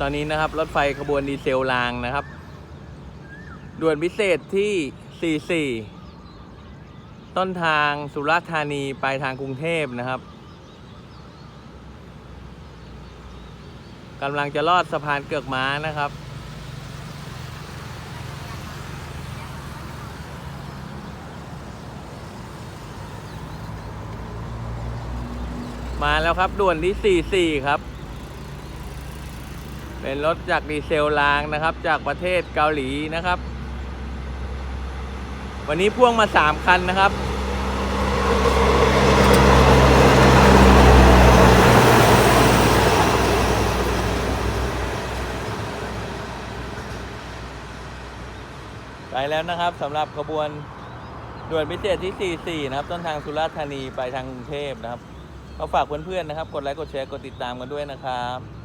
ตอนนี้นะครับ รถไฟขบวนดีเซลรางนะครับ ด่วนพิเศษที่ 44 ต้นทางสุราษฎร์ธานีไปทางกรุงเทพนะครับกำลังจะลอดสะพานเกือกม้านะครับมาแล้วครับด่วนที่ 44 ครับ เป็นรถจากดีเซลรางนะครับ จากประเทศเกาหลีนะครับ วันนี้พ่วงมา 3 คันนะครับไปแล้วนะครับสำหรับขบวนด่วนพิเศษที่ 44 นะครับ ต้นทางสุราษฎร์ธานีไปทางกรุงเทพนะครับก็ฝากเพื่อนๆนะครับ กดไลค์กดแชร์กดติดตามกันด้วยนะครับ